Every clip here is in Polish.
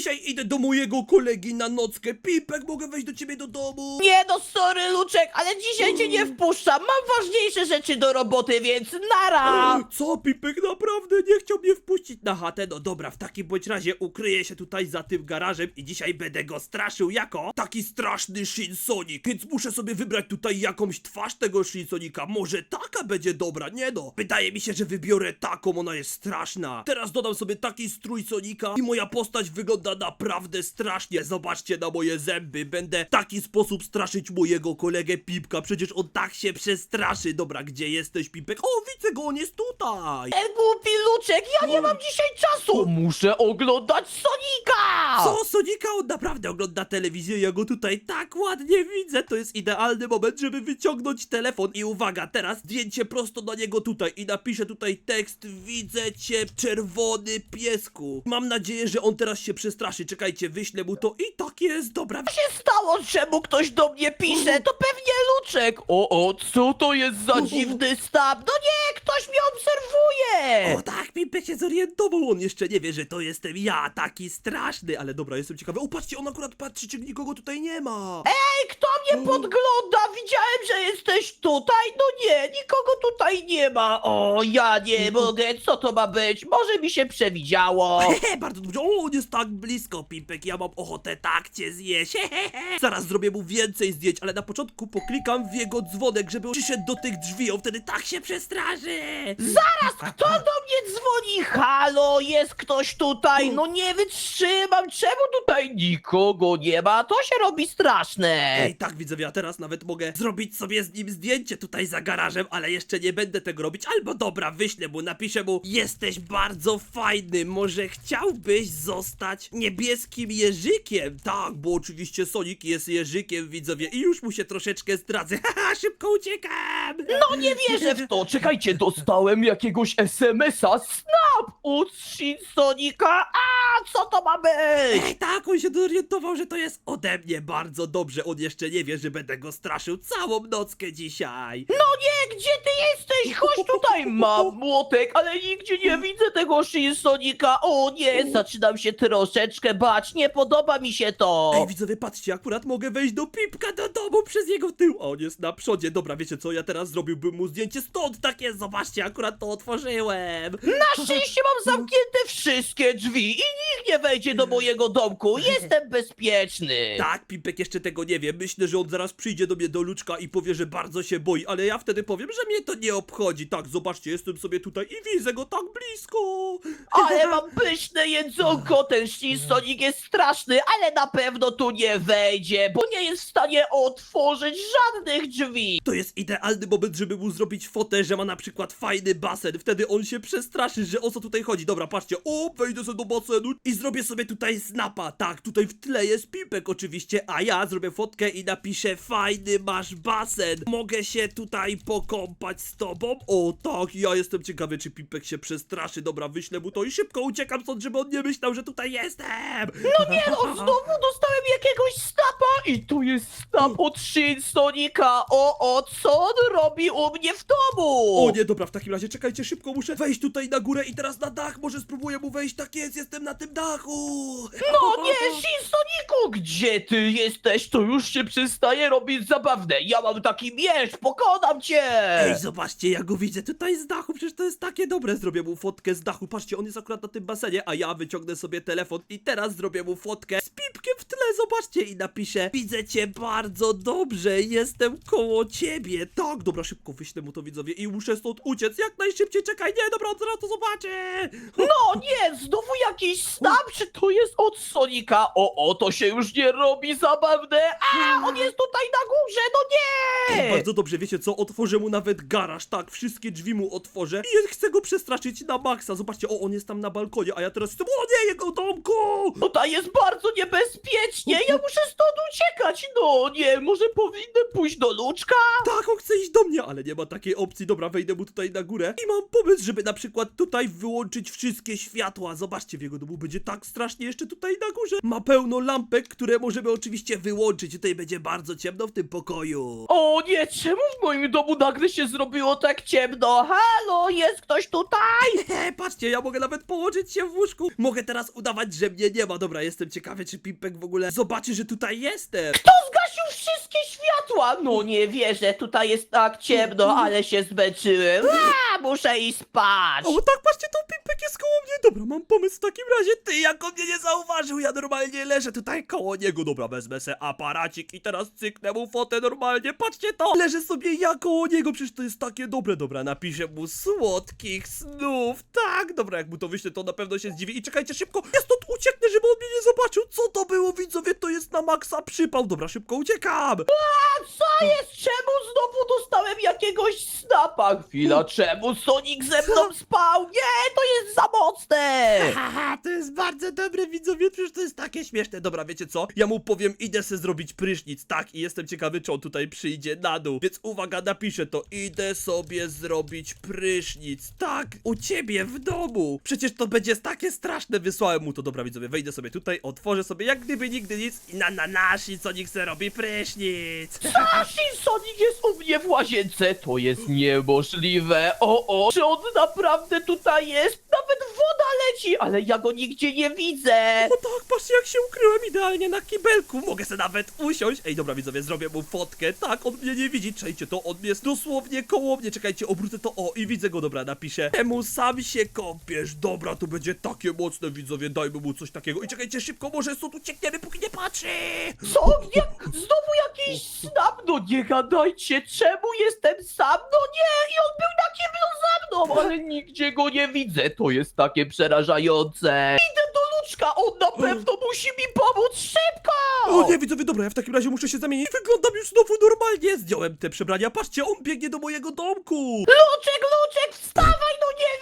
Dzisiaj idę do mojego kolegi na nockę. Pipek, mogę wejść do ciebie do domu? Nie no, sorry Luczek, ale dzisiaj cię nie wpuszczam. Mam ważniejsze rzeczy do roboty, więc nara! Co, Pipek, naprawdę nie chciał mnie wpuścić na chatę? No dobra, w takim bądź razie ukryję się tutaj za tym garażem i dzisiaj będę go straszył jako taki straszny Shinsonik. Więc muszę sobie wybrać tutaj jakąś twarz tego Shinsonika. Może taka będzie dobra, nie no. Wydaje mi się, że wybiorę taką, ona jest straszna. Teraz dodam sobie taki strój Sonika i moja postać wygląda naprawdę strasznie. Zobaczcie na moje zęby. Będę w taki sposób straszyć mojego kolegę Pipka. Przecież on tak się przestraszy. Dobra, gdzie jesteś, Pipek? O, widzę go, on jest tutaj. Ten głupi Luczek, ja nie mam dzisiaj czasu! Muszę oglądać Sonika! Co, Sonika? On naprawdę ogląda telewizję, ja go tutaj tak ładnie widzę. To jest idealny moment, żeby wyciągnąć telefon. I uwaga, teraz zdjęcie prosto na niego tutaj i napiszę tutaj tekst Widzę cię, czerwony piesku. Mam nadzieję, że on teraz się przestraszy. Czekajcie, wyślę mu to i tak jest, dobra. Co się stało? Czemu ktoś do mnie pisze? To pewnie Luczek! O, o, co to jest za dziwny stab? No nie, ktoś mnie obserwuje! O tak, Pipek się zorientował, on jeszcze nie wie, że to jestem ja, taki straszny, ale dobra, jestem ciekawy. O, patrzcie, on akurat patrzy, czy nikogo tutaj nie ma. Ej, kto mnie podgląda? Widziałem, że jesteś tutaj. No nie, nikogo tutaj nie ma. O, ja nie mogę. Co to ma być? Może mi się przewidziało. Hehe, bardzo dobrze. O, on jest tak blisko, Pimpek. Ja mam ochotę tak cię zjeść. Hehehe. Zaraz zrobię mu więcej zdjęć, ale na początku poklikam w jego dzwonek, żeby on przyszedł do tych drzwi. On wtedy tak się przestraszy. Zaraz, kto do mnie dzwoni? Halo, jest ktoś tutaj? No nie wytrzymam. Czemu tutaj nikogo nie ma? To się robi straszne. Ej, tak widzowie, a teraz nawet mogę zrobić sobie z nim zdjęcie tutaj za garażem, ale jeszcze nie będę tego robić. Albo dobra, wyślę mu, napiszę mu Jesteś bardzo fajny, może chciałbyś zostać niebieskim jeżykiem? Tak, bo oczywiście Sonic jest jeżykiem, widzowie, i już mu się troszeczkę zdradzę. Haha, szybko uciekam! No nie wierzę w to! Czekajcie, dostałem jakiegoś SMS-a Snap od Shinsonika! A co to ma być? Ej, tak, on się zorientował, że to jest ode mnie bardzo dobrze. On jeszcze nie wie, że będę go straszył całą nockę dzisiaj. No nie, gdzie ty jesteś? Chodź tutaj, mam młotek, ale nigdzie nie widzę tego Shinsonika. O nie, zaczynam się troszeczkę bać, nie podoba mi się to. Ej, widzowie, patrzcie, akurat mogę wejść do Pipka do domu przez jego tył. A on jest na przodzie. Dobra, wiecie co, ja teraz zrobiłbym mu zdjęcie stąd. Tak jest, zobaczcie, akurat to otworzyłem. Na szczęście mam zamknięte wszystkie drzwi i nie wejdzie do mojego domku. Jestem bezpieczny. Tak, Pipek jeszcze tego nie wie. Myślę, że on zaraz przyjdzie do mnie do Luczka i powie, że bardzo się boi, ale ja wtedy powiem, że mnie to nie obchodzi. Tak, zobaczcie, jestem sobie tutaj i widzę go tak blisko. Ale mam pyszne jedzonko, ten Shinsonik jest straszny, ale na pewno tu nie wejdzie, bo nie jest w stanie otworzyć żadnych drzwi. To jest idealny moment, żeby mu zrobić fotę, że ma na przykład fajny basen. Wtedy on się przestraszy, że o co tutaj chodzi. Dobra, patrzcie, o, wejdę sobie do basenu i zrobię sobie tutaj snapa. Tak, tutaj w tle jest Pipek oczywiście, a ja zrobię fotkę i napiszę fajny masz basen. Mogę się tutaj pokąpać z tobą? O, tak, ja jestem ciekawy, czy Pipek się przestraszy. Dobra, wyślę mu to i szybko uciekam stąd, żeby on nie myślał, że tutaj jestem. No nie, no znowu dostałem jakiegoś snapa i tu jest snap od Shinsonika. O, o, co on robi u mnie w domu? O nie, dobra, w takim razie czekajcie, szybko muszę wejść tutaj na górę i teraz na dach, może spróbuję mu wejść, tak jest, jestem na tym dachu. No nie, Shinsoniku, gdzie ty jesteś? To już się przestaje robić zabawne. Ja mam taki miecz, pokonam cię! Ej, zobaczcie, ja go widzę tutaj z dachu, przecież to jest takie dobre. Zrobię mu fotkę z dachu. Patrzcie, on jest akurat na tym basenie, a ja wyciągnę sobie telefon i teraz zrobię mu fotkę z pipkiem tle, zobaczcie, i napiszę Widzę cię bardzo dobrze, jestem koło ciebie. Tak, dobra, szybko wyślę mu to widzowie i muszę stąd uciec jak najszybciej. Czekaj, nie, dobra, on zaraz to zobaczy. No nie, znowu jakiś snap, czy to jest od Sonika? O, o, to się już nie robi zabawne. A, on jest tutaj na górze, no nie! Bardzo dobrze, wiecie co? Otworzę mu nawet garaż, tak, wszystkie drzwi mu otworzę i chcę go przestraszyć na maksa. Zobaczcie, o, on jest tam na balkonie, a ja teraz jestem, o nie, jego domku! Tutaj jest bardzo niebezpiecznie, ja muszę stąd uciekać. No nie, może powinnę pójść do Luczka? Tak, on chce iść do mnie, ale nie ma takiej opcji. Dobra, wejdę mu tutaj na górę i mam pomysł, żeby na przykład tutaj wyłączyć wszystkie światła. Zobaczcie, w jego domu będzie tak strasznie jeszcze tutaj tutaj na górze ma pełno lampek, które możemy oczywiście wyłączyć. Tutaj będzie bardzo ciemno w tym pokoju. O nie, czemu w moim domu nagle się zrobiło tak ciemno? Halo, jest ktoś tutaj? He, patrzcie, ja mogę nawet położyć się w łóżku. Mogę teraz udawać, że mnie nie ma. Dobra, jestem ciekawy, czy Pimpek w ogóle zobaczy, że tutaj jestem. Kto zgasił wszystkie światła? No nie wierzę, tutaj jest tak ciemno, ale się zmęczyłem. A, muszę iść spać. O tak, patrzcie, to Pimpek jest koło mnie. Dobra, mam pomysł w takim razie. Ty, jak on mnie nie zauważył, ja normalnie leżę tutaj koło niego. Dobra, wezmę se aparacik i teraz cyknę mu fotę normalnie. Patrzcie to. Leżę sobie ja koło niego, przecież to jest takie dobre. Dobra, napiszę mu słodkich snów. Tak, dobra, jak mu to wyślę, to na pewno się zdziwi. I czekajcie, szybko, ja stąd ucieknę, żeby on mnie nie zobaczył. Co to było, widzowie? To jest na maksa przypał. Dobra, szybko uciekam. A co jest? Czemu znowu dostałem jakiegoś snapa? Chwila, czemu Sonic ze mną spał? Nie, to jest za mocne! Haha, to jest bardzo dobre, widzowie, przecież to jest takie śmieszne. Dobra, wiecie co? Ja mu powiem, idę sobie zrobić prysznic, tak? I jestem ciekawy, czy on tutaj przyjdzie na dół. Więc uwaga, napiszę to. Idę sobie zrobić prysznic, tak? U ciebie w domu. Przecież to będzie takie straszne, wysłałem mu to. Dobra, widzowie, wejdę sobie tutaj, otworzę sobie jak gdyby nigdy nic i na na nasz i co niech se robi prysznic. Nasi Sonic jest u mnie w łazience, to jest niemożliwe. O, o, czy on naprawdę tutaj jest? Nawet woda leci, ale ja go nigdzie nie widzę. No tak, patrzcie jak się ukryłem idealnie na kibelku. Mogę sobie nawet usiąść. Ej, dobra widzowie, zrobię mu fotkę. Tak, on mnie nie widzi. Czekajcie, to on jest dosłownie koło mnie. Czekajcie, obrócę to. O, i widzę go, dobra, napiszę. Temu sam się kąpiesz. Dobra, to będzie takie mocne, widzowie. Dajmy mu coś takiego. I czekajcie, szybko, może stąd uciekniemy, póki nie patrzy. Co? Nie, znowu jakiś snap? No nie gadajcie, czemu jestem sam? No nie, i on był na kiblu za mną, ale nigdzie go nie widzę. To jest takie przerażające. Idę do Luczka, on na pewno musi mi pomóc, szybko! O nie, widzowie, dobra, ja w takim razie muszę się zamienić. Wyglądam już znowu normalnie. Zdjąłem te przebrania. Patrzcie, on biegnie do mojego domku. Luczek, Luczek, wstawaj,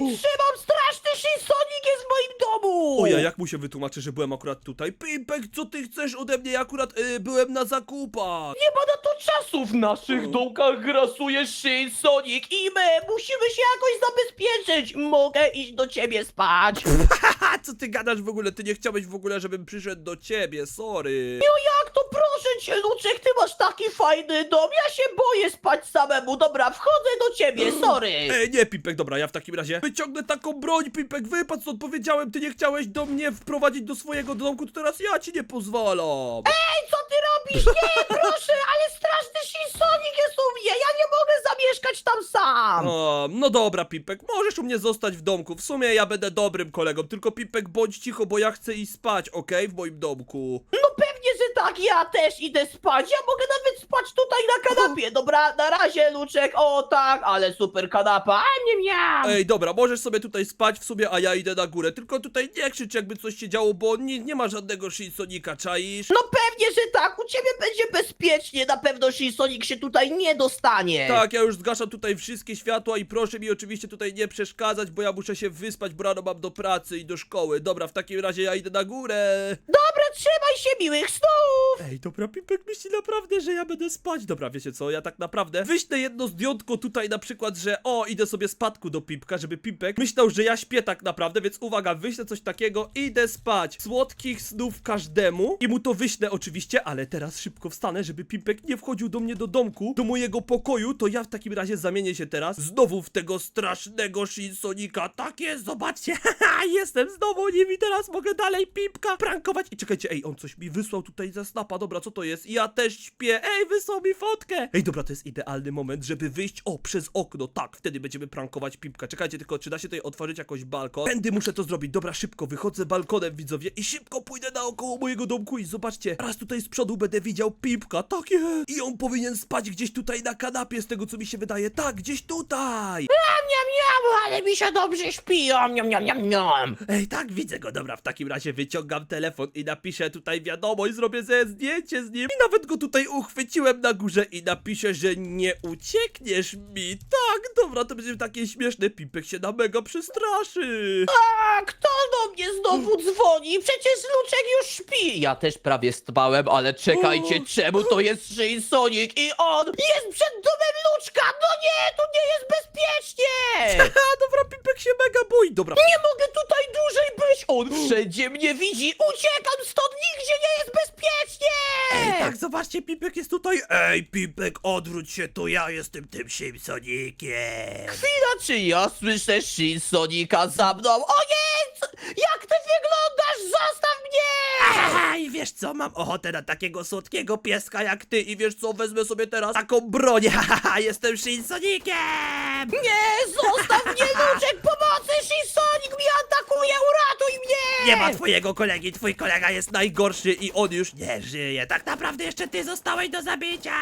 nie wytrzymam, straszny Sonic jest w moim domu! O ja, jak mu się wytłumaczę, że byłem akurat tutaj? Pimpek, co ty chcesz ode mnie? Ja akurat y, byłem na zakupach. Nie ma na to czasu, w naszych domkach grasuje Shin Sonic i my musimy się jakoś zabezpieczyć. Mogę iść do ciebie spać. Haha, co ty gadasz w ogóle? Ty nie chciałeś w ogóle, żebym przyszedł do ciebie, sorry. No jak to proszę cię, Luczek, ty masz taki fajny dom, ja się boję spać samemu. Dobra, wchodzę do ciebie, sorry. Ej, nie, Pipek, dobra, ja w takim razie wyciągnę taką broń, Pipek, wypadł stąd, powiedziałem, ty nie chciałeś do mnie wprowadzić do swojego domku, to teraz ja ci nie pozwalam. Ej, co ty robisz? Nie, proszę, ale straszny Sonic jest u mnie, ja nie mogę zamieszkać tam sam. O, no dobra, Pipek, możesz u mnie zostać w domku, w sumie ja będę dobrym kolegą, tylko Pipek, bądź cicho, bo ja chcę iść spać, okej, w moim domku. No pewnie, że tak, ja też idę spać. Ja mogę nawet spać tutaj na kanapie. Dobra, na razie, Luczek. O tak, ale super kanapa. A nie miam. Ej, dobra, możesz sobie tutaj spać w sumie, a ja idę na górę, tylko tutaj nie krzycz, jakby coś się działo, bo nie, nie ma żadnego Shinsonika, czaisz? No pewnie, że tak. U ciebie będzie bezpiecznie. Na pewno Sonic się tutaj nie dostanie. Tak, ja już zgaszam tutaj wszystkie światła i proszę mi oczywiście tutaj nie przeszkadzać, bo ja muszę się wyspać, bo rano mam do pracy i do szkoły. Dobra, w takim razie ja idę na górę. Dobra, trzymaj się miłych snów. Ej, dobra, Pipek myśli naprawdę, że ja będę spać. Dobra, wiecie co, ja tak naprawdę wyślę jedno zdjątko tutaj na przykład, że o, idę sobie spadku do Pipka, żeby Pipek myślał, że ja śpię tak naprawdę, więc uwaga, wyślę coś takiego, idę spać. Słodkich snów każdemu i mu to wyślę oczywiście, ale teraz szybko wstanę, żeby Pipek nie wchodził do mnie do domku, do mojego pokoju, to ja w takim razie zamienię się teraz znowu w tego strasznego Shinsonika. Tak jest, zobaczcie, jestem znowu nim i teraz mogę dalej Pipka prankować. I czekajcie, ej, on coś mi wysłał tutaj ze snapa, dobra, co to jest? Ja też śpię, ej, wysłał mi fotkę. Ej, dobra, to jest idealny moment, żeby wyjść, o, przez okno, tak, wtedy będziemy prankować Pipka. Czekajcie tylko, czy da się tutaj otworzyć jakoś balkon? Tędy muszę to zrobić, dobra, szybko, wychodzę balkonem, widzowie, i szybko pójdę naokoło mojego domku i zobaczcie, raz tutaj z przodu będę widział Pipka, tak jest. I on powinien spać gdzieś tutaj na kanapie, z tego co mi się wydaje, tak, gdzieś tutaj. Miam, miam, ale mi się dobrze śpi. Miam, miam, miam, miam, miam. Ej, tak, widzę go, dobra, w takim razie wyciągam telefon i napiszę tutaj wiadomość, zrobię sobie zdjęcie z nim i nawet go tutaj uchwyciłem na górze i napiszę, że nie uciekniesz mi. Tak, dobra, to będzie takie śmieszne, Pipek się na mega przestraszy. A kto do mnie znowu dzwoni? Przecież Luczek już śpi. Ja też prawie spałem, ale Ale czekajcie, czemu to jest Shin Sonic i on jest przed domem Luczka? No nie, tu nie jest bezpiecznie! A dobra, Pipek się mega boi. Dobra, Nie mogę tutaj dłużej być! On wszędzie mnie widzi! Uciekam stąd! Nigdzie nie jest bezpiecznie! Ej, tak, zobaczcie, Pipek jest tutaj. Ej, Pipek, odwróć się, to ja jestem tym Simpsonikiem. Chwila, czy ja słyszę Shin Sonika za mną? O nie! Co- Jak ty wyglądasz? Zostaw mnie! Wiesz co, mam ochotę na takiego słodkiego pieska jak ty i wiesz co, wezmę sobie teraz taką broń, haha, jestem Shinsonikiem! Nie! Zostaw mnie, Luczek! Pomocy! Sonic mnie atakuje! Uratuj mnie! Nie ma twojego kolegi, twój kolega jest najgorszy i on już nie żyje. Tak naprawdę jeszcze ty zostałeś do zabicia!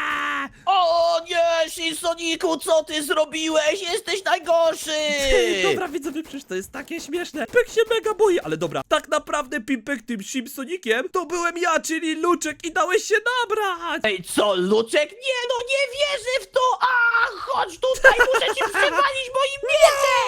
O nie! Shin Sonicu, co ty zrobiłeś? Jesteś najgorszy! Dobra, widzowie, przecież to jest takie śmieszne. Pipek się mega boi, ale dobra, tak naprawdę Pipek tym Simpsonikiem to byłem ja, czyli Luczek i dałeś się nabrać! Ej, co, Luczek? Nie no, nie wierzę w to! A, chodź tutaj, muszę ci przewalić moim mieczem!